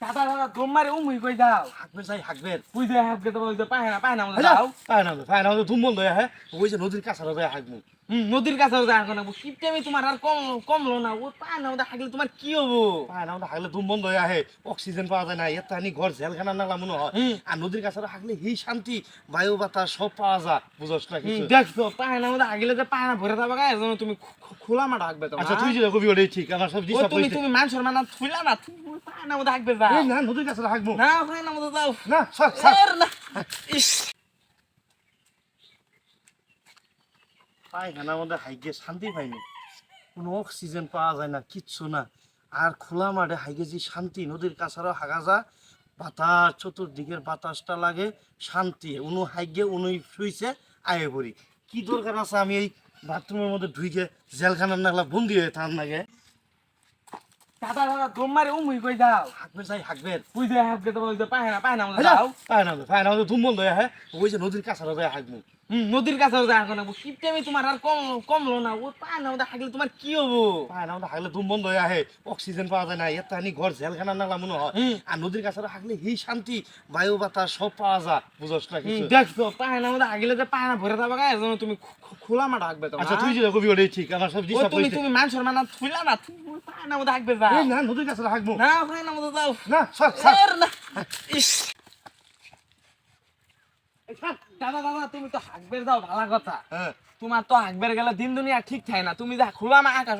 দাদা দাদা দম মারে উমুই কই দাও হাঁকবে যাই হাঁকবে ওই যে পায় না পায় না পায়না যাও। যাও পায় না পায় না ধুম বন্ধ হয়ে ওই যে নদীর কাছে হাঁকবো হুম নদীর কাছে যায় এখন শীত টাইমে তোমার আর কম কমলো না ও পায় না মতো হাগলে তোমার কি হব? পায় না হাঁকলে ধুম বন্ধ হয়ে আহে অক্সিজেন পাওয়া যায় না এত আনি ঘর জেলখানা নালা মনে হয়। আর নদীর কাছারে হাঁকলে হি শান্তি বায়ু বাতাস সব পাওয়া যায় বুঝছ না কিছু? দেখছ পায় না মতো হাগলে যে পায় না ভরে যাবে গায়ে এজন্য তুমি খোলা মাঠ হাগবে আচ্ছা তুই যেটা কবি ওটাই ঠিক আমার সব দিশা তুমি তুমি মানুষের মানা থুইলা না পায় না মতো হাগবে যাও। না নদীর কাছারে হাঁকবো না পায় না মতো যাও। না সর সর। না ইস। পায়খানার মধ্যে হাইগে শান্তি পাইনি। কোনো অক্সিজেন পাওয়া যায় না, কিচ্ছু না। আর খোলা মাঠে হাইগে যে শান্তি, নদীর কাছারও হাগা যা বাতাস, চতুর্দিকের বাতাসটা লাগে শান্তি। উনু হাইগে উনুই শুইছে, আয়ে পড়ি। কি দরকার আছে আমি এই বাথরুমের মধ্যে ঢুইকে জেলখানার নাগলা বন্দি হয়ে থান লাগে দাদা দাদা দম মারে উমুই কই যাও। হাঁকবে যাই হাঁকবের বুঝ দে হাফকে তো ওই যে পায় না পায় না মতো যাও যাও। পায় না পায় ধুম বন্ধ হয়ে ওই যে নদীর কাছারে যায় হাঁকবো হুম নদীর কাছে যায় এখন শীত টাইমে তোমার আর কম কমলো না। তোমার কি হব? হাঁকলে ধুম বন্ধ হয়ে আহে। অক্সিজেন পাওয়া যায় না এত আনি ঘর মনে হয় আর নদীর কাছে হাঁকলে হি শান্তি বায়ু বাতাস সব পাওয়া যায়। বুঝছ না কিছু? দেখছ পায় না মতো হাগলে যে পায় না ভরে যাবে গায়ে তুমি খোলা মাঠ আচ্ছা তুই যেটা কবি ঠিক। আমার সব তুমি তুমি মানুষের মানা থুইলা না না মতো হাগবে যাও এই না নদীর কাছে হাঁকবো না পায় না মতো যাও। না সর সর। না। ইস। দাদা দাদা তুমি তো হাগবের দাও ভালো কথা। তোমার তো হাগবের গেলে দিন দুনিয়া ঠিক থাকে না। তুমি যা খোলা মা আকাশ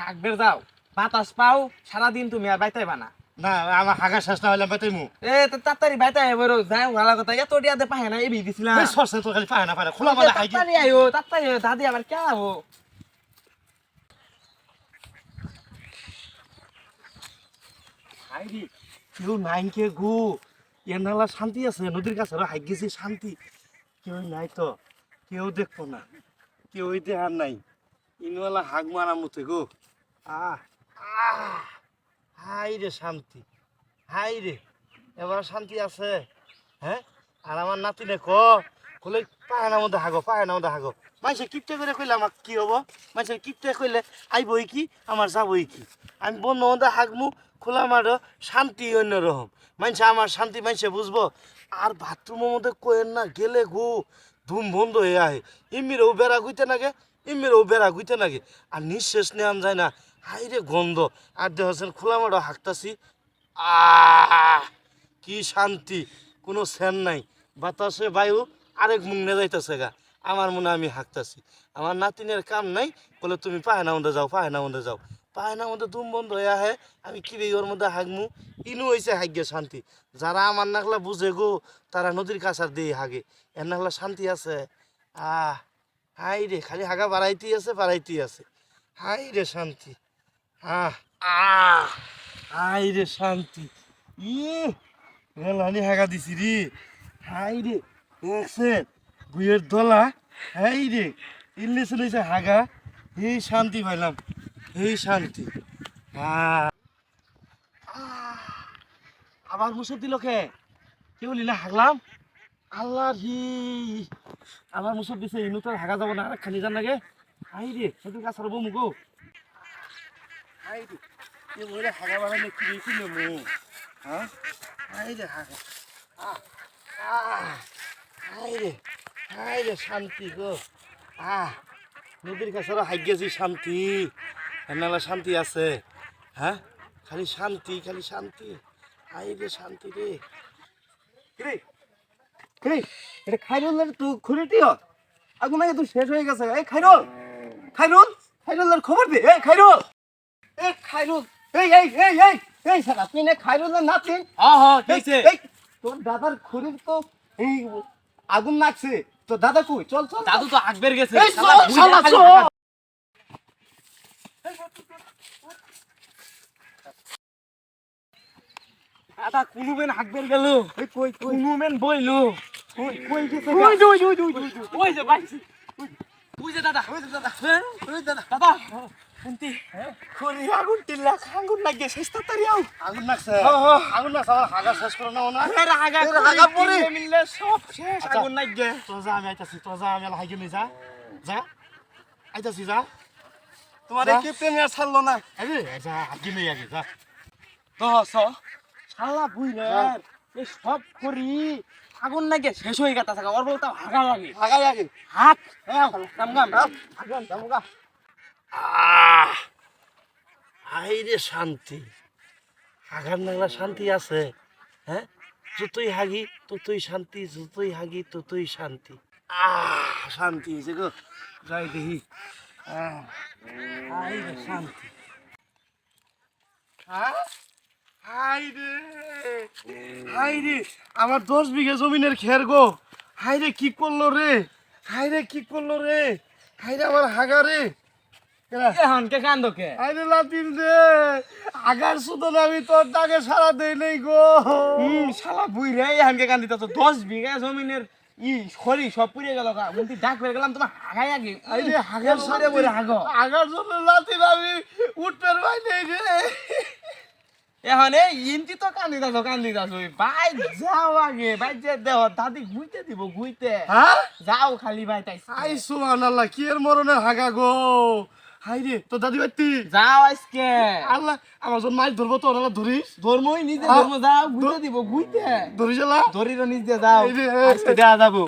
হাগবের যাও। বাতাস পাও সারাদিন তুমি আর বাইতাইবা না। না আমার হাগা শেষ না হলে বেতাইমু এ তাড়াতাড়ি বাইতাই বড় যাই ভালো কথা। এত টিয়াতে পায় না এবি দিছিলাম তো খালি না না। খোলা তাড়াতাড়ি আইও তাড়াতাড়ি দাদি আবার কে আবো কেউ শান্তি আছে? নদীর কাছে হাই গেছি শান্তি। কেউ নাই তো, কেউ দেখব না। কেউই দেখার নাই। ইনওয়ালা হাগ মারা মুতে গো। আহ হাই রে শান্তি। হাই রে এবার শান্তি আছে। হ্যাঁ? আর আমার নাতিনে ক? কলে পায়নার মধ্যে হাগো পায়নার মধ্যে হাগো। মানুষে কিপটে করে কইলে আমার কি হব? মানুষের কিপটে কইলে আইবই কি? আমার যাবই কি? আমি বন্ধ মধ্যে হাগমু খোলা মারো শান্তি অন্যরকম। মানুষে আমার শান্তি, মানুষে বুঝব। আর বাথরুমের মধ্যে কোয়েন না, গেলে গু, ধুম বন্ধ হয়ে আহে। ইমিরেও বেড়া গুইতে নাগে, ইমিরেও বেড়া গুইতে নাগে। আর নিঃশ্বাস নেওয়ান যায় না। হাই রে গন্ধ। আর দেহছেন খোলা মারো হাঁকতাছি আহ, কি শান্তি। কোনো সেন নাই। বাতাসে বায়ু আরেক মুখনে যাইতেছে গা। আমার মনে আমি হাঁকতাছি আমার নাতিনের কাম নাই। বলে, তুমি পায়না মধ্যে যাও পায়না মধ্যে যাও। পায়না মধ্যে দুম বন্ধ হয়ে আহে। আমি কি ওর মধ্যে হাগমু। ইনু হয়েছে হাগ্যে শান্তি। যারা আমার নাকলা বুঝে গো তারা নদীর কাছার দিয়ে হাগে। এর নাকলা শান্তি আছে। আহ, হাই রে খালি হাগা বাড়াইতেই আছে বাড়াইতেই আছে। হাই রে শান্তি। আহ আহ হাই রে শান্তি। ই গেলানি হাগা দিছি রে হাই রে দেখছেন বুয়ের দলা। হাই রে ইল্লে শুনেছে হাগা। এই শান্তি পাইলাম। এই শান্তি। আবার মুসর দিল কে? কে বলি, না হাগলাম? আল্লাহ হি। আবার মুসর দিছে, ইনু তো হাগা যাব না আর খালি যান লাগে হাই রে, সেদিন কাছে রব মুগো। হাই রে এ বলে হাগা বাড়ালে কি রে কিনে মু? হ্যাঁ হাই রে, হাগা। রে শান্তি গো। আহ, নদীর কাছে হাই গেছি শান্তি। এনালা শান্তি আছে। হ্যাঁ? খালি শান্তি খালি শান্তি। হাই রে শান্তি রে। রে রে এটা খাইরুলের তুই খুলে দিও আগুন আগে তুই শেষ হয়ে গেছে। এই খাইরুল! খাইরুল! খাইরুলের খবর দে। এই খাইরুল! এই খাইরুল! এই এই এই এই এই সারা তুই না খাইরুলের নাতি। হ্যাঁ হ্যাঁ এই, তোর দাদার খুরির তো এই আগুন লাগছে। তোর দাদা কই? চল চল। দাদু তো আকবের গেছে। হাগা- দাদা কুনুমেন হাকবের গেল। এই কই কুনুমেন বইলো। কই কই গেছে ওই ওই ওই ওই ওই যে। ওই বাইছি। ওই যে দাদা ওই যে দাদা। হ্যাঁ ওই দাদা। দাদা। শুনতি? খুরি আগুন টিল্লা আগুন লাগে শেষ তাড়াতাড়ি আও। আগুন লাগছে। হ্যাঁ, হ্যাঁ। আগুন লাগছে আমার হাগা শেষ করে নাও না। আগা এর আগা পরে। মিললে সব শেষ। আচ্ছা। আগুন লাগে তো যা আমি আইতাছি তো যা আমি হাইগে নি যা। যা। আইতাছি যা। তোমার যা। এই ক্যাপ্টেন আর ছাড়লো না। আরে যা হাইগে নি আগে যা। তো স শালা বুইরার এই সব করি আগুন নাকি শেষ হয়ে গেছে থাকা ওর বলতে হাগা লাগে। হাগাই আগে হাত। হাগান দামগা আহ! হাই রে শান্তি। হাগার নাগলা শান্তি আছে। হ্যাঁ? যতই হাগি ততই শান্তি যতই হাগি ততই শান্তি। আহ শান্তি হয়েছে গো। যাই দেখি। আহ, শান্তি। হ্যাঁ? হাই রে। আমার দশ বিঘা জমিনের খের গো। হাই রে কি করল রে? হাই রে কি করল রে? হাই রে আমার হাগা রে। কেরা? এখন কে কান্দকে আরে লাতিন রে। আগার সুতন আমি তোর দাগে সারা দেই নেই গো। হুম শালা বুইরা এখন কে কান্দিতা তো দশ বিঘা জমিনের ই খড়ি সব পুড়ে গেল বলতে ডাক বের গেলাম তোমার হাগাই আগে। আরে হাগার সারে সারে বলে হাগো। আগার জন্য লাতিন আমি উঠতে পাই নেই রে। এখন এই তো কান্দিতা তো কান্দিতা ভাই যাও আগে ভাই যে দেহ দাদি গুইতে দিব গুইতে। হ্যাঁ? যাও খালি ভাই তাই আই সুবহান আল্লাহ কি এর মরণে হাগা গো? হাই রে তো দাদি বাইতি যাও আজকে। আল্লাহ আমার মাছ ধরবো তো ওরা ধরিস। ধর্মই নিজে আ- ধর্ম যাও ঘুরতে দিব ঘুরতে। ধরিস ধরির নিজ যাও। এই যে, আজকে দেয়া যাব।